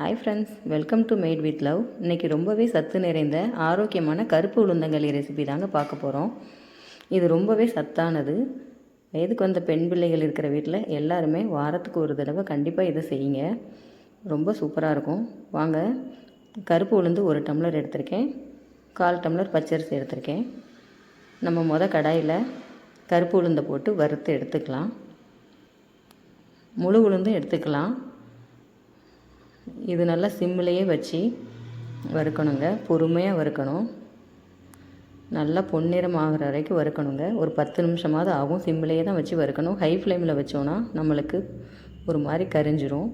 Hi friends welcome to made with love இன்றைக்கி ரொம்பவே சத்து நிறைந்த ஆரோக்கியமான கருப்பு உளுந்தங்களி ரெசிபி தாங்க பார்க்க போகிறோம் இது ரொம்பவே சத்தானது. வயதுக்கு வந்த பெண் பிள்ளைகள் இருக்கிற வீட்டில் எல்லாருமே வாரத்துக்கு ஒரு தடவை கண்டிப்பாக இதை செய்யுங்க. ரொம்ப சூப்பராக இருக்கும். வாங்க கருப்பு உளுந்து ஒரு டம்ளர் எடுத்திருக்கேன். கால் டம்ளர் பச்சரிசி எடுத்திருக்கேன். நம்ம முத கடாயில் கருப்பு உளுந்தை போட்டு வறுத்து எடுத்துக்கலாம். முழு உளுந்தும் எடுத்துக்கலாம். இது நல்லா சிம்மிலேயே வச்சு வறுக்கணுங்க. பொறுமையாக வறுக்கணும். நல்லா பொன்னிறம் ஆகிற வரைக்கும் வறுக்கணுங்க. ஒரு பத்து நிமிஷமாவது ஆகும். சிம்மிலேயே தான் வச்சு வறுக்கணும். ஹை ஃப்ளேமில் வச்சோன்னா நம்மளுக்கு ஒரு மாதிரி கரிஞ்சிரும்.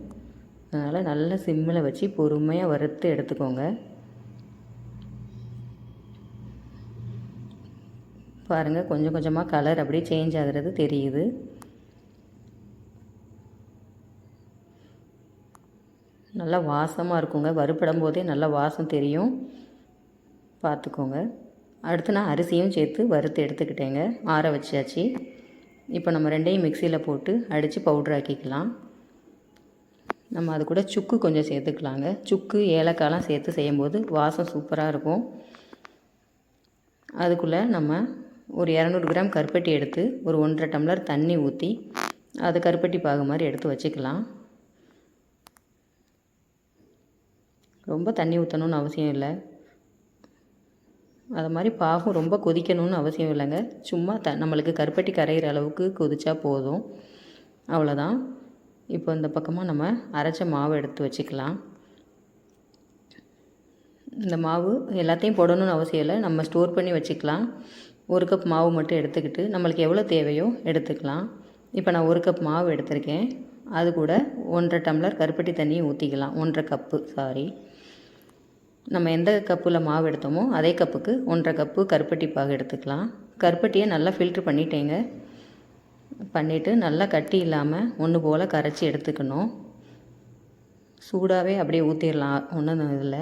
அதனால் நல்லா சிம்மில் வச்சு பொறுமையாக வறுத்து எடுத்துக்கோங்க. பாருங்கள் கொஞ்சம் கொஞ்சமாக கலர் அப்படியே சேஞ்ச் ஆகிறது தெரியுது. நல்லா வாசமாக இருக்குங்க. வறுப்படும் போதே நல்லா வாசம் தெரியும். பார்த்துக்கோங்க அடுத்து நான் அரிசியும் சேர்த்து வறுத்து எடுத்துக்கிட்டேங்க. ஆற வச்சாச்சு. இப்போ நம்ம ரெண்டையும் மிக்சியில் போட்டு அடித்து பவுட்ரு ஆக்கிக்கலாம். நம்ம அது கூட சுக்கு கொஞ்சம் சேர்த்துக்கலாங்க. சுக்கு ஏலக்காயெலாம் சேர்த்து செய்யும்போது வாசம் சூப்பராக இருக்கும். அதுக்குள்ளே நம்ம ஒரு இரநூறு கிராம் கருப்பட்டி எடுத்து ஒரு ஒன்றரை டம்ளர் தண்ணி ஊற்றி அது கருப்பட்டி பாகு மாதிரி எடுத்து வச்சுக்கலாம். ரொம்ப தண்ணி ஊற்றணுன்னு அவசியம் இல்லை. அது மாதிரி பாகம் ரொம்ப கொதிக்கணும்னு அவசியம் இல்லைங்க. சும்மா த நம்மளுக்கு கருப்பட்டி கரையிற அளவுக்கு கொதிச்சா போதும். அவ்வளோதான். இப்போ இந்த பக்கமாக நம்ம அரைச்ச மாவு எடுத்து வச்சுக்கலாம். இந்த மாவு எல்லாத்தையும் போடணும்னு அவசியம் இல்லை. நம்ம ஸ்டோர் பண்ணி வச்சுக்கலாம். ஒரு கப் மாவு மட்டும் எடுத்துக்கிட்டு நம்மளுக்கு எவ்வளோ தேவையோ எடுத்துக்கலாம். இப்போ நான் ஒரு கப் மாவு எடுத்திருக்கேன். அது கூட ஒன்றரை டம்ளர் கருப்பட்டி தண்ணியும் ஊற்றிக்கலாம் ஒன்றரை கப்பு சாரி நம்ம எந்த கப்பில் மாவு எடுத்தோமோ அதே கப்புக்கு ஒன்றரை கப்பு கருப்பட்டி பாகு எடுத்துக்கலாம். கருப்பட்டியை நல்லா ஃபில்ட்ரு பண்ணிட்டேங்க. பண்ணிவிட்டு நல்லா கட்டி இல்லாமல் ஒன்று போல் கரைச்சி எடுத்துக்கணும். சூடாகவே அப்படியே ஊற்றிடலாம் ஒன்றும் இதில்.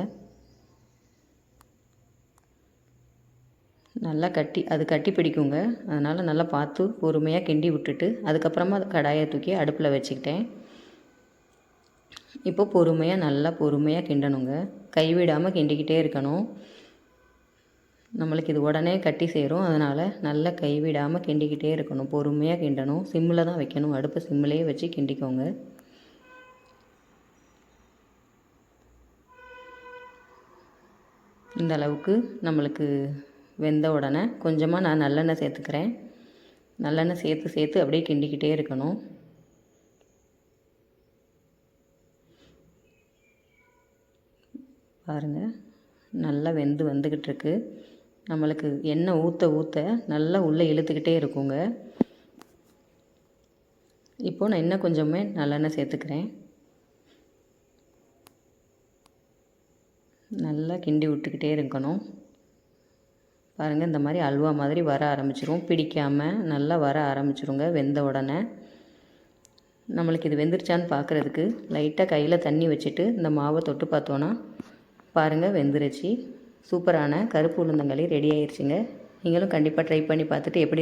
நல்லா கட்டி அது கட்டி பிடிக்குங்க. அதனால் நல்லா பார்த்து பொறுமையாக கிண்டி விட்டுட்டு அதுக்கப்புறமா கடாயை தூக்கி அடுப்பில் வச்சுக்கிட்டேன். இப்போ பொறுமையாக நல்லா பொறுமையாக கிண்டணுங்க. கைவிடாமல் கிண்டிக்கிட்டே இருக்கணும். நம்மளுக்கு இது உடனே கட்டி சேரும். அதனால் நல்லா கைவிடாமல் கிண்டிக்கிட்டே இருக்கணும். பொறுமையாக கிண்டணும். சிம்மில் தான் வைக்கணும். அடுப்பு சிம்மிலேயே வச்சு கிண்டிக்கோங்க. இந்த அளவுக்கு நம்மளுக்கு வெந்த உடனே கொஞ்சமாக நான் நல்லெண்ணெய் சேர்த்துக்கிறேன். நல்லெண்ணெய் சேர்த்து சேர்த்து அப்படியே கிண்டிக்கிட்டே இருக்கணும். பாருங்கள் நல்லா வெந்து வந்துக்கிட்டு இருக்கு நம்மளுக்கு எண்ணெய் ஊற்ற ஊற்ற நல்லா உள்ளே இழுத்துக்கிட்டே இருக்குங்க. இப்போது நான் இன்னும் கொஞ்சமே நல்லெண்ணெய் சேர்த்துக்கிறேன். நல்லா கிண்டி விட்டுக்கிட்டே இருக்கணும். பாருங்கள் இந்த மாதிரி அல்வா மாதிரி வர ஆரம்பிச்சிரும். பிடிக்காமல் நல்லா வர ஆரம்பிச்சிருங்க வெந்த உடனே. நம்மளுக்கு இது வெந்துருச்சான்னு பார்க்குறதுக்கு லைட்டாக கையில் தண்ணி வச்சுட்டு இந்த மாவை தொட்டு பார்த்தோன்னா பாருங்கள் வெந்துருச்சு. சூப்பரான கருப்பு உளுந்தங்களி ரெடி ஆயிடுச்சுங்க நீங்களும் கண்டிப்பாக ட்ரை பண்ணி பார்த்துட்டு எப்படி